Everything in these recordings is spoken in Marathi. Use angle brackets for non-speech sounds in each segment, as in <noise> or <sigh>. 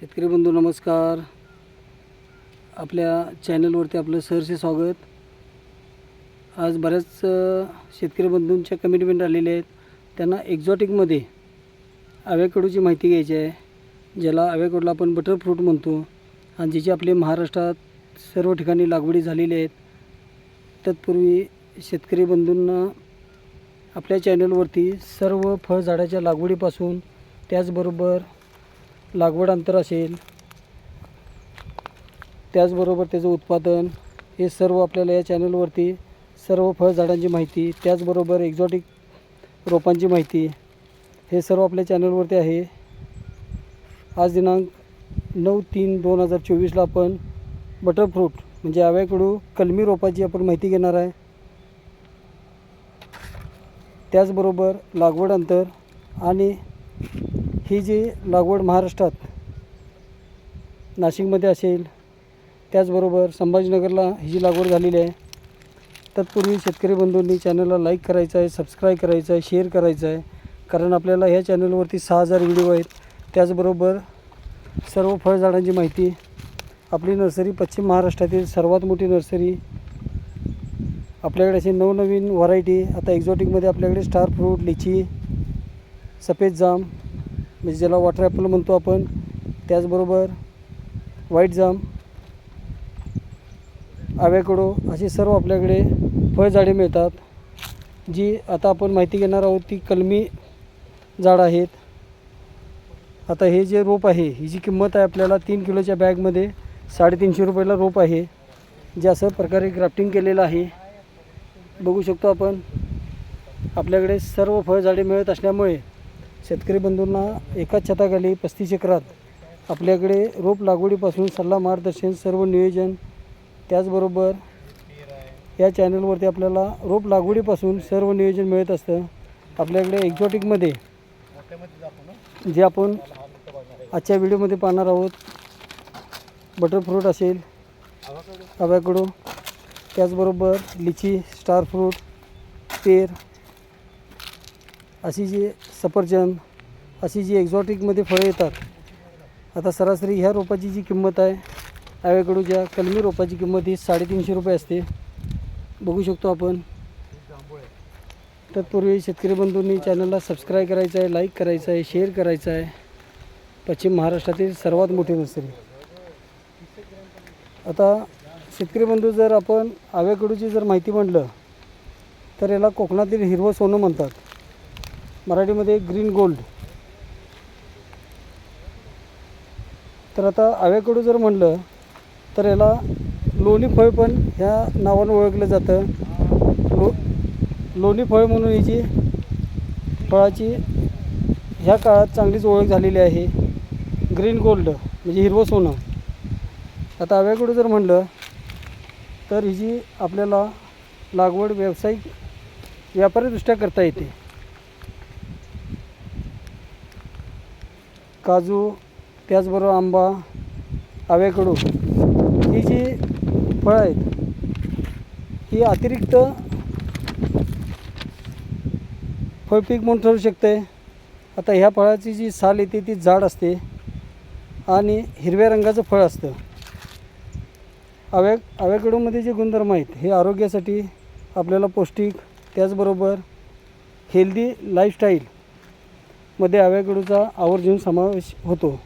शेतकरी बंधू नमस्कार. आपल्या चॅनलवरती आपलं सहर्ष स्वागत. आज बऱ्याच शेतकरी बंधूंच्या कमिटमेंट आलेल्या आहेत. त्यांना एक्झॉटिकमध्ये आव्याकडूची माहिती घ्यायची आहे ज्याला आव्याकडूला आपण बटर फ्रूट म्हणतो. आणि ज्याची आपले महाराष्ट्रात सर्व ठिकाणी लागवडी झालेली आहेत तत्पूर्वी शेतकरी बंधूंना आपल्या चॅनलवरती सर्व फळझाडाच्या लागवडीपासून त्याचबरोबर लागवड अंतर असेल त्याचबरोबर त्याचं उत्पादन हे सर्व आपल्याला या चॅनलवरती सर्व फळझाडांची माहिती त्याचबरोबर एक्झॉटिक रोपांची माहिती हे सर्व आपल्या चॅनलवरती आहे. आज दिनांक नऊ तीन दोन हजार चोवीसला आपण बटरफ्रूट म्हणजे आव्याकडू कलमी रोपाची आपण माहिती घेणार आहे. त्याचबरोबर लागवड अंतर आणि ही जी लागवड महाराष्ट्रात नाशिकमध्ये असेल त्याचबरोबर संभाजीनगरला ही जी लागवड झालेली आहे तत्पूर्वी शेतकरी बंधूंनी चॅनलला लाईक करायचं आहे सबस्क्राईब करायचं आहे शेअर करायचं आहे कारण आपल्याला ह्या चॅनलवरती सहा हजार व्हिडिओ आहेत. त्याचबरोबर सर्व फळझाडांची माहिती आपली नर्सरी पश्चिम महाराष्ट्रातील सर्वात मोठी नर्सरी आपल्याकडे असे नवनवीन व्हरायटी आता एक्झॉटिकमध्ये आपल्याकडे स्टार फ्रूट लिची सफेद जाम म्हणजे ज्याला वॉटर ॲपल म्हणतो आपण त्याचबरोबर व्हाईट जाम आव्याकडो असे सर्व आपल्याकडे फळझाडे मिळतात. जी आता आपण माहिती घेणार आहोत ती कलमी झाडं आहेत. आता हे जे रोप आहे ही जी किंमत आहे आपल्याला तीन किलोच्या बॅगमध्ये साडेतीनशे रुपयाला रोप आहे. जे असं प्रकारे ग्राफ्टिंग केलेलं आहे. बघू शकतो आपण आपल्याकडे सर्व फळझाडे मिळत असल्यामुळे शेतकरी बंधूंना एकाच छताखाली पस्तीस एकरात आपल्याकडे रोप लागवडीपासून सल्ला मार्गदर्शन सर्व नियोजन त्याचबरोबर या चॅनलवरती आपल्याला रोप लागवडीपासून सर्व नियोजन मिळत असतं. आपल्याकडे एक्झॉटिकमध्ये जे आपण आजच्या व्हिडिओमध्ये पाहणार आहोत बटरफ्रूट असेल आव्याकडो त्याचबरोबर लिची स्टार फ्रूट पेर अशी जी सफरचंद अशी जी एक्झॉटिकमध्ये फळं येतात आता सरासरी ह्या रोपाची जी किंमत आहे आव्याकडूच्या कलमी रोपाची किंमत ही साडेतीनशे रुपये असते. बघू शकतो आपण. तत्पूर्वी शेतकरी बंधूंनी चॅनलला सबस्क्राईब करायचं आहे लाईक करायचं आहे शेअर करायचं आहे. पश्चिम महाराष्ट्रातील सर्वात मोठी नर्सरी. आता शेतकरी बंधू जर आपण आव्याकडूची जर माहिती म्हटलं तर याला कोकणातील हिरवं सोनं म्हणतात. मराठीमध्ये ग्रीन गोल्ड तर आता आव्याकडू जर म्हणलं तर याला लोणी फळ पण ह्या नावानं ओळखलं जातं. लो लोणी फळ म्हणून हिची फळाची ह्या काळात चांगलीच ओळख झालेली आहे. ग्रीन गोल्ड म्हणजे हिरवं सोनं. आता आव्याकडू जर म्हणलं तर हिची आपल्याला लागवड व्यावसायिक व्यापारीदृष्ट्या करता येते. काजू त्याचबरोबर आंबा आव्याकडू ही जी फळं आहेत ही अतिरिक्त फळपीक म्हणून ठरू शकते. आता ह्या फळाची जी साल येते ती जाड असते आणि हिरव्या रंगाचं फळ असतं. आव्या आव्याकडूमध्ये जे गुणधर्म आहेत हे आरोग्यासाठी आपल्याला पौष्टिक त्याचबरोबर हेल्दी मध्ये आव्याकडूचा आवर्जून समावेश होतो.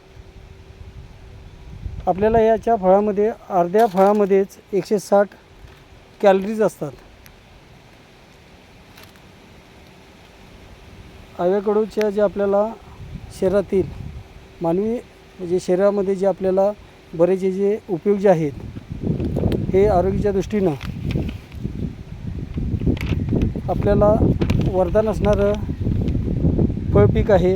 आपल्याला याच्या फळामध्ये अर्ध्या फळामध्येच एकशे साठ कॅलरीज असतात. आव्याकडूच्या जे आपल्याला शरीरातील मानवी म्हणजे शरीरामध्ये जे आपल्याला बरेचसे जे उपयोग जे आहेत हे आरोग्याच्या दृष्टीनं आपल्याला वरदान असणारं पीक आहे.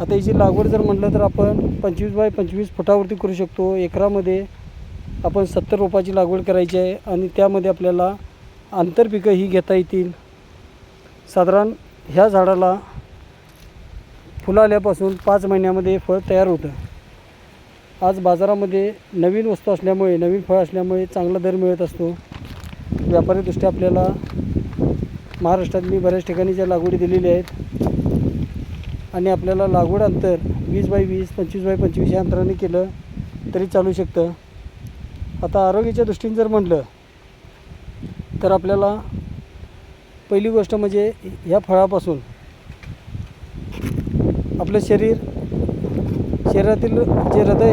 आता याची लागवड जर म्हटलं तर आपण पंचवीस बाय पंचवीस फुटावरती करू शकतो. एकरामध्ये आपण सत्तर रोपाची लागवड करायची आहे आणि त्यामध्ये आपल्याला आंतरपिकंही घेता येतील. साधारण ह्या झाडाला फुलं आल्यापासून पाच महिन्यामध्ये फळ तयार होतं. आज बाजारामध्ये नवीन वस्तू असल्यामुळे नवीन फळ असल्यामुळे चांगला दर मिळत असतो. व्यापारीदृष्ट्या आपल्याला महाराष्ट्रात मी बऱ्याच ठिकाणी ज्या लागवडी दिलेल्या आहेत आणि आपल्याला लागवड अंतर वीस बाय वीस पंचवीस बाय पंचवीस या अंतराने केलं तरी चालू शकतं. आता आरोग्याच्या दृष्टीने जर म्हटलं तर आपल्याला पहिली गोष्ट म्हणजे ह्या फळापासून आपलं शरीर शरीरातील जे हृदय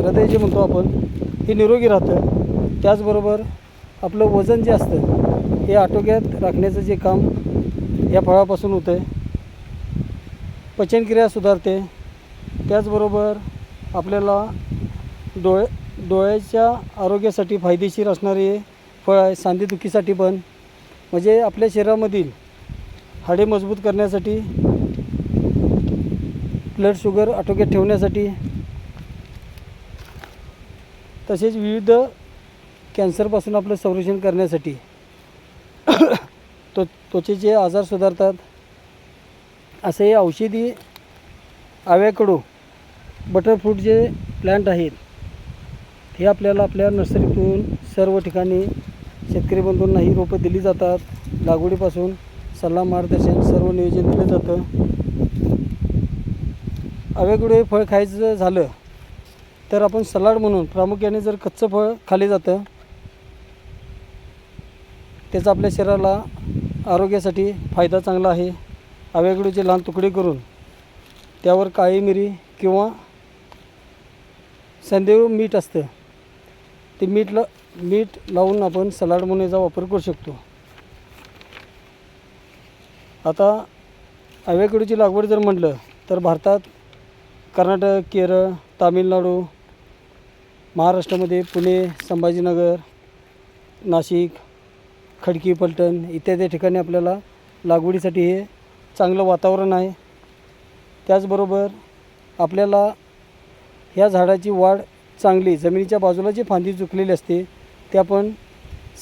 हृदय जे म्हणतो आपण हे निरोगी राहतं. त्याचबरोबर आपलं वजन जे असतं हे आटोक्यात राखण्याचं जे काम या फळापासून होतं आहे पचनक्रिया सुधारते. त्याचबरोबर आपल्याला डोळे डोळ्याच्या आरोग्यासाठी फायदेशीर असणारे हे फळ आहे सांधेदुखीसाठी पण. म्हणजे आपल्या शरीरामधील हाडे मजबूत करण्यासाठी ब्लड शुगर आटोक्यात ठेवण्यासाठी तसेच विविध कॅन्सरपासून आपलं संरक्षण करण्यासाठी तो त्वचेचे आजार सुधारतात असे हे औषधी आव्याकडू बटरफ्रूट जे प्लॅन्ट आहेत हे आपल्याला आपल्या नर्सरीतून सर्व ठिकाणी शेतकरी बंधूंना ही रोपं दिली जातात. लागवडीपासून सल्ला मार्गदर्शन सर्व नियोजन दिलं जातं. आव्याकडू हे फळ खायचं झालं तर आपण सलाड म्हणून प्रामुख्याने जर कच्चं फळ खाली जातं त्याचा आपल्या शरीराला आरोग्यासाठी फायदा चांगला आहे. आव्याकडूचे लहान तुकडे करून त्यावर काळी मिरी किंवा संदेव मीठ असतं. ते मीठ ला मीठ लावून आपण सलाड म्हणून याचा वापर करू शकतो. आता आव्याकडूची लागवड जर म्हटलं तर भारतात कर्नाटक केरळ तामिळनाडू महाराष्ट्रामध्ये पुणे संभाजीनगर नाशिक खडकी पलटण इत्यादी ठिकाणी आपल्याला लागवडीसाठी हे चांगलं वातावरण आहे. त्याचबरोबर आपल्याला ह्या झाडाची वाढ चांगली जमिनीच्या बाजूला जी फांदी चुकलेली असते ते आपण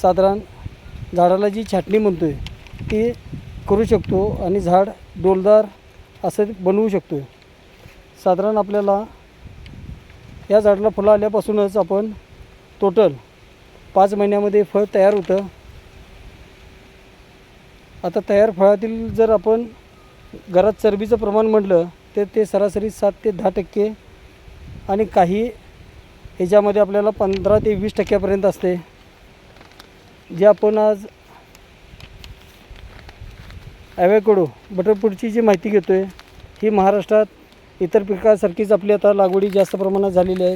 साधारण झाडाला जी छाटणी म्हणतो आहे ती करू शकतो आणि झाड डोलदार असं बनवू शकतो साधारण आपल्याला या झाडाला फुलं आल्यापासूनच आपण टोटल पाच महिन्यामध्ये फळ तयार होतं. आता तयार फळातील जर आपण घरात चरबीचं प्रमाण म्हटलं तर ते सरासरी सात ते दहा टक्के आणि काही ह्याच्यामध्ये आपल्याला पंधरा ते वीस टक्क्यापर्यंत असते. जे आपण आज ॲवेकडो बटरफ्रूटची जी माहिती घेतो आहे ही महाराष्ट्रात इतर पिकासारखीच आपली आता लागवडी जास्त प्रमाणात झालेली आहे.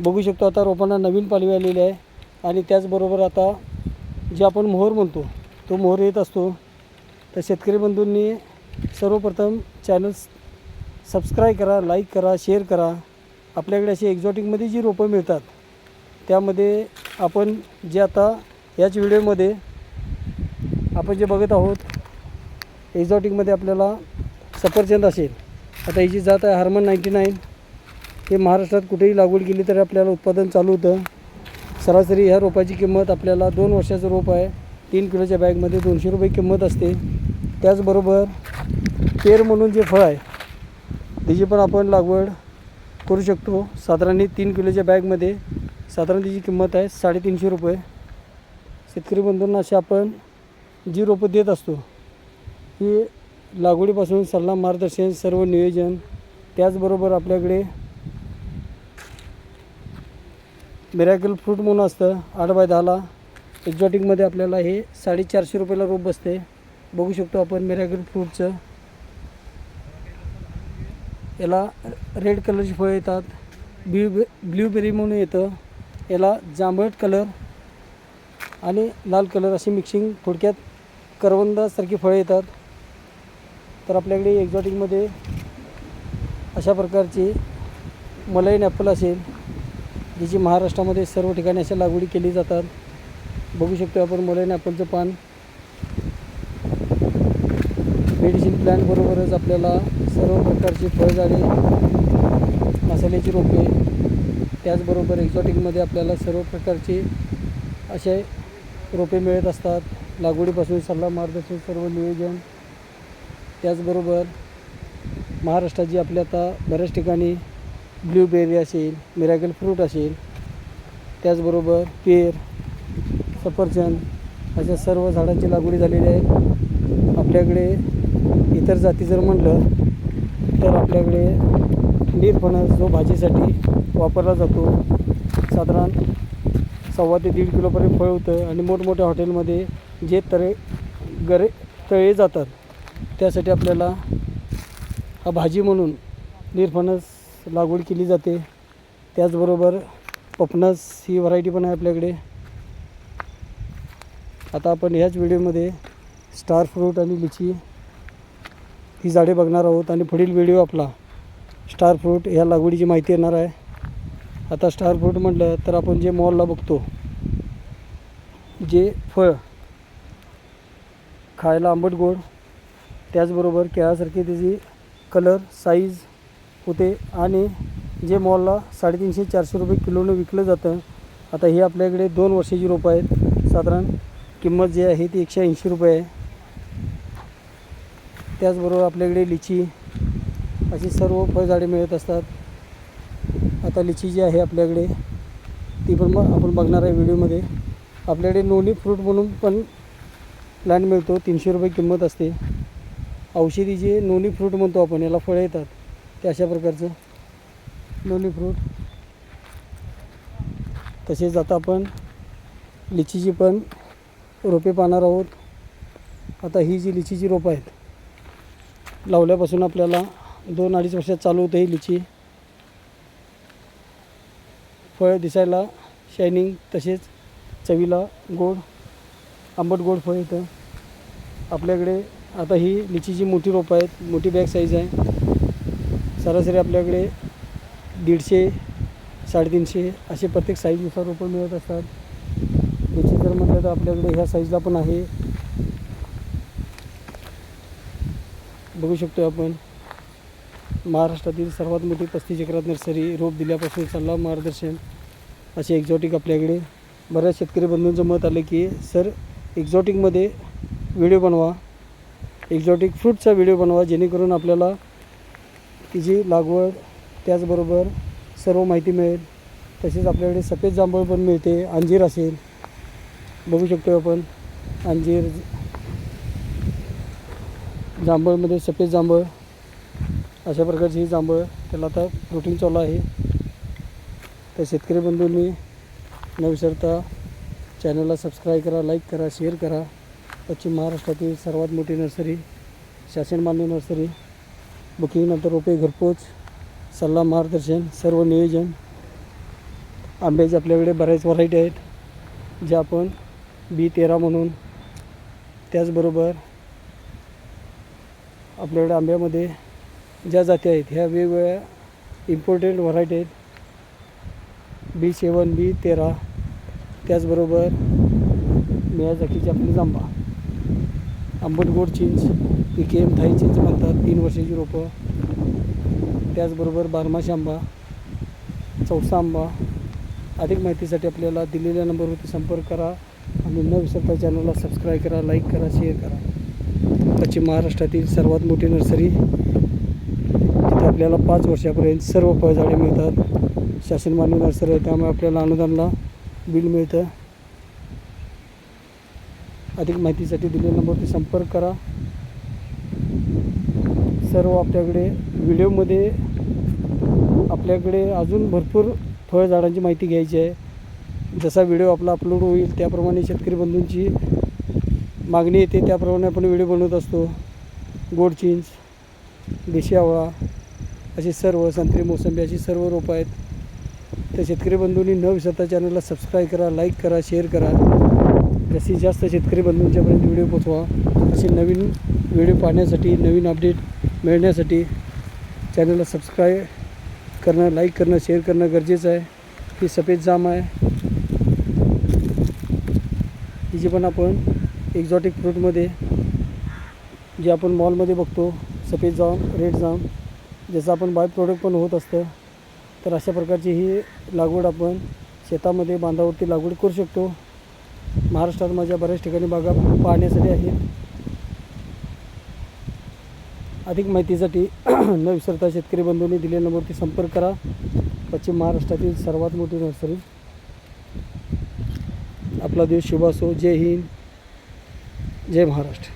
बघू शकतो आता रोपांना नवीन पालवी आलेली आहे आणि त्याचबरोबर आता जे आपण मोहर म्हणतो तो मोहर येत असतो. तर शेतकरी बंधूंनी सर्वप्रथम चॅनल सबस्क्राईब करा लाईक करा शेअर करा. आपल्याकडे अशी एक्झॉटिकमध्ये जी रोपं मिळतात त्यामध्ये आपण जे आता याच व्हिडिओमध्ये आपण जे बघत आहोत एक्झॉटिकमध्ये आपल्याला सफरचंद असेल. आता ही जी जात आहे हार्मन नाईंटी नाईन हे महाराष्ट्रात कुठेही लागवड केली तरी आपल्याला उत्पादन चालू होतं. सरासरी ह्या रोपाची किंमत आपल्याला दोन वर्षाचं रोप आहे. तीन किलोच्या बॅगमध्ये दोनशे रुपये किंमत असते. त्याचबरोबर पेर म्हणून जे फळ आहे त्याची पण आपण लागवड करू शकतो. साधारण तीन किलोच्या बॅगमध्ये साधारण त्याची किंमत आहे साडेतीनशे रुपये. शेतकरी बंधूंना अशी आपण जी रोपं देत असतो ही लागवडीपासून सल्ला मार्गदर्शन सर्व नियोजन त्याचबरोबर आपल्याकडे मिरॅकल फ्रूट म्हणून असतं आठ बाय दहाला एक्झॉटिकमध्ये आपल्याला हे साडेचारशे रुपयाला रोप बसते. बघू शकतो आपण मिरॅकल फ्रूटचं. याला रेड कलरची फळं येतात. ब्ल्यू ब्ल्यूबेरी म्हणून येतं. याला जांभळट कलर आणि लाल कलर अशी मिक्सिंग थोडक्यात करवंदासारखी फळं येतात. तर आपल्याकडे एक्झॉटिकमध्ये अशा प्रकारची मलईन ॲपल असेल जिची महाराष्ट्रामध्ये सर्व ठिकाणी अशा लागवडी केली जातात. बघू शकतो आपण मलईन ॲपलचं पान. मेडिसिन प्लॅनबरोबरच आपल्याला सर्व प्रकारची फळझाडे मसाल्याची रोपे त्याचबरोबर एक्झॉटिकमध्ये आपल्याला सर्व प्रकारचे असे रोपे मिळत असतात. लागवडीपासून सल्ला मार्गदर्शन सर्व नियोजन. त्याचबरोबर महाराष्ट्राची आपल्या आता बऱ्याच ठिकाणी ब्ल्यूबेरी असेल मिरॅकल फ्रूट असेल त्याचबरोबर पेर सफरचंद अशा सर्व झाडांची लागवडी झालेली आहे. आपल्याकडे इतर जाती जर म्हटलं तर आपल्याकडे नीरफणस जो भाजीसाठी वापरला जातो साधारण सव्वा ते दीड किलोपर्यंत फळ होतं आणि मोठमोठ्या हॉटेलमध्ये जे तळे गरे तळे जातात त्यासाठी आपल्याला हा भाजी म्हणून निरफणस लागवड केली जाते. त्याचबरोबर पपनस ही व्हरायटी पण आहे आपल्याकडे. आता आपण ह्याच व्हिडिओमध्ये स्टार फ्रूट आणि लिची ही झाडे बघणार आहोत आणि पुढील व्हिडिओ आपला स्टार फ्रूट ह्या लागवडीची माहिती येणार आहे. आता स्टार फ्रूट म्हटलं तर आपण जे मॉलला बघतो जे फळ खायला आंबट गोड त्याचबरोबर केळासारखी त्याची कलर साईज होते आणि जे मॉलला साडेतीनशे चारशे रुपये किलोनं विकलं जातं आता हे आपल्याकडे दोन वर्षाची रोपं आहेत. साधारण किंमत जी आहे ती एकशे ऐंशी रुपये आहे. त्याचबरोबर आपल्याकडे लिची अशी सर्व फळझाडे मिळत असतात. आता लिची जी आहे आपल्याकडे ती पण मग आपण बघणार आहे व्हिडिओमध्ये. आपल्याकडे नोनी फ्रूट म्हणून पण प्लॅन मिळतो तीनशे रुपये किंमत असते. औषधी जे नोनी फ्रूट म्हणतो आपण याला फळं येतात ते अशा प्रकारचं नोनी फ्रूट. तसेच आता आपण लिचीची पण रोपे पाहणार आहोत. आता ही जी लिचीची रोपं आहेत लावल्यापासून आपल्याला दोन अडीच वर्षात चालू होतं ही लिची. फळ दिसायला शायनिंग तसेच चवीला गोड आंबट गोड फळ येतं. आपल्याकडे आता ही लिचीची मोठी रोपं आहेत मोठी बॅग साईज आहे. सरासरी आपल्याकडे दीडशे साडेतीनशे असे प्रत्येक साईजनुसार रोपं मिळत असतात. लिची जर म्हटलं तर आपल्याकडे ह्या साईजला पण आहे. बघू शकतो आपण. महाराष्ट्रातील सर्वात मोठी पस्तीस एकरात नर्सरी रोप दिल्यापासून सल्ला मार्गदर्शन असे एक्झॉटिक आपल्याकडे. बऱ्याच शेतकरी बंधूंचं मत आलं की सर एक्झॉटिकमध्ये व्हिडिओ बनवा. एक्झॉटिक फ्रूटचा व्हिडिओ बनवा जेणेकरून आपल्याला तिची लागवड त्याचबरोबर सर्व माहिती मिळेल. तसेच आपल्याकडे सफेद जांभूळ पण मिळते अंजीर असेल. बघू शकतो आपण. अंजीर जांभळमध्ये सफेद जांभळ अशा प्रकारची ही जांभळ त्याला आता प्रोटीन चालू आहे. तर शेतकरी बंधूंनी न विसरता चॅनलला सबस्क्राईब करा लाईक करा शेअर करा. पश्चिम महाराष्ट्रातील सर्वात मोठी नर्सरी शासन मान्य नर्सरी. बुकिंगनंतर रोपे घरपोच सल्ला मार्गदर्शन सर्व नियोजन. आंब्याचे आपल्याकडे बऱ्याच व्हरायटी आहेत ज्या आपण बी तेरा म्हणून त्याचबरोबर आपल्याकडे आंब्यामध्ये ज्या जाती आहेत ह्या वेगवेगळ्या इम्पॉर्टंट व्हरायटी आहेत. बी सेवन बी तेरा त्याचबरोबर मियाजाकीची आपली जांबा आंबट गोड चिंच पी के एम थाई चिंच म्हणतात तीन वर्षाची रोपं. त्याचबरोबर बारमाशी आंबा चौसा आंबा. अधिक माहितीसाठी आपल्याला दिलेल्या नंबरवरती संपर्क करा आणि न विसरता चॅनलला सबस्क्राईब करा लाईक करा शेअर करा. पश्चिम महाराष्ट्रातील सर्वात मोठी नर्सरी. तिथे आपल्याला पाच वर्षापर्यंत सर्व फळझाडे मिळतात. शासनमान्य नर्सरी आहे त्यामुळे आपल्याला अनुदानला बिल मिळतं. अधिक माहितीसाठी दिलेल्या नंबरवरती संपर्क करा. सर्व आपल्याकडे व्हिडिओमध्ये आपल्याकडे अजून भरपूर फळझाडांची माहिती घ्यायची आहे. जसा व्हिडिओ आपला अपलोड होईल त्याप्रमाणे शेतकरी बंधूंची मागणी येते त्याप्रमाणे आपण व्हिडिओ बनवत असतो. गोड चिंच देशी आवळा अशी सर्व संत्री मोसंबी अशी सर्व रोपं आहेत. तर शेतकरी बंधूंनी न विसरता चॅनलला सबस्क्राईब करा लाईक करा शेअर करा. जास्तीत जास्त शेतकरी बंधूंच्यापर्यंत व्हिडिओ पोचवा असे नवीन व्हिडिओ पाहण्यासाठी नवीन अपडेट मिळण्यासाठी चॅनलला सबस्क्राईब करणं लाईक करणं शेअर करणं गरजेचं आहे. ही सफेद जाम आहे. हिची पण आपण एक्झॉटिक फ्रूटमध्ये जे आपण मॉलमध्ये बघतो सफेद जाम रेड जाम ज्याचं आपण बाय प्रोडक्ट पण होत असतं तर अशा प्रकारची ही लागवड आपण शेतामध्ये बांधावरती लागवड करू शकतो. महाराष्ट्रात माझ्या बऱ्याच ठिकाणी बागा पाहण्यासाठी आहेत. अधिक माहितीसाठी <clears throat> न विसरता शेतकरी बंधूंनी दिलेल्या नंबरवरती संपर्क करा. पश्चिम महाराष्ट्रातील सर्वात मोठी नर्सरी. आपला देश शुभ असो. जय हिंद. जय महाराष्ट्र.